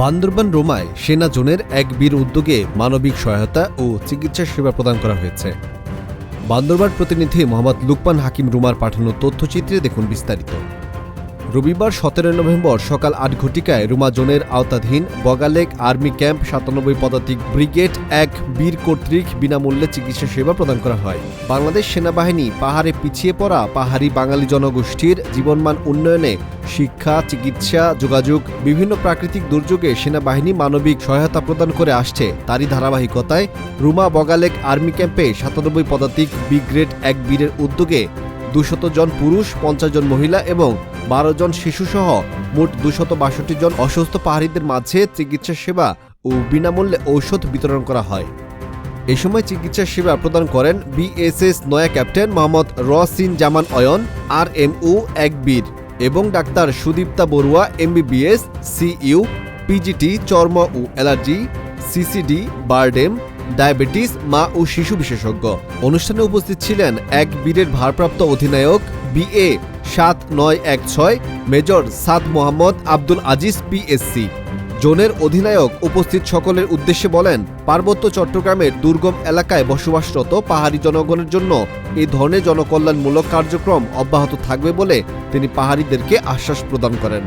বান্দরবান রোমায় সেনা জোনের এক বীর উদ্যোগে মানবিক সহায়তা ও চিকিৎসা সেবা প্রদান করা হয়েছে। বান্দরবান প্রতিনিধি মোহাম্মদ লুকমান হাকিম রুমার পাঠানো তথ্যচিত্রে দেখুন বিস্তারিত। রবিবার সতেরো নভেম্বর সকাল আট ঘটিকায় রুমা জোনের আওতাধীন বগালেক আর্মি ক্যাম্প সাতানব্বই পদাতিক ব্রিগেড এক বীর কর্তৃক বিনামূল্যে চিকিৎসা সেবা প্রদান করা হয়। বাংলাদেশ সেনাবাহিনী পাহাড়ে পিছিয়ে পড়া পাহাড়ি বাঙালি জনগোষ্ঠীর জীবনমান উন্নয়নে শিক্ষা, চিকিৎসা, যোগাযোগ, বিভিন্ন প্রাকৃতিক দুর্যোগে সেনাবাহিনী মানবিক সহায়তা প্রদান করে আসছে। তারই ধারাবাহিকতায় রুমা বগালেক আর্মি ক্যাম্পে সাতানব্বই পদাতিক ব্রিগেড এক বীরের উদ্যোগে দুশত জন পুরুষ, পঞ্চাশ জন মহিলা এবং বারো জন শিশুসহ মোট দুশত বাষট্টি জন অসুস্থ পাহাড়িদের মাঝে চিকিৎসা সেবা ও বিনামূল্যে ঔষধ বিতরণ করা হয়। এ সময় চিকিৎসা সেবা প্রদান করেন বিএসএস নয়া ক্যাপ্টেন মোহাম্মদ রসিন জামান অয়ন আর এম উ এক বীর এবং doctor Sudipta Barua, MBBS, CU, PGT, চর্ম ও অ্যালার্জি, সিসিডি বারডেম ডায়াবেটিস, মা ও শিশু বিশেষজ্ঞ। অনুষ্ঠানে উপস্থিত ছিলেন এক বীরের ভারপ্রাপ্ত অধিনায়ক বিএ সাত নয় এক ছয়, মেজর সাদ মোহাম্মদ আব্দুল আজিজ পিএসসি জোনের অধিনায়ক উপস্থিত সকলের উদ্দেশ্যে বলেন, পার্বত্য চট্টগ্রামের দুর্গম এলাকায় বসবাসরত পাহাড়ি জনগণের জন্য এই ধরনের জনকল্যাণমূলক কার্যক্রম অব্যাহত থাকবে বলে তিনি পাহাড়িদেরকে আশ্বাস প্রদান করেন।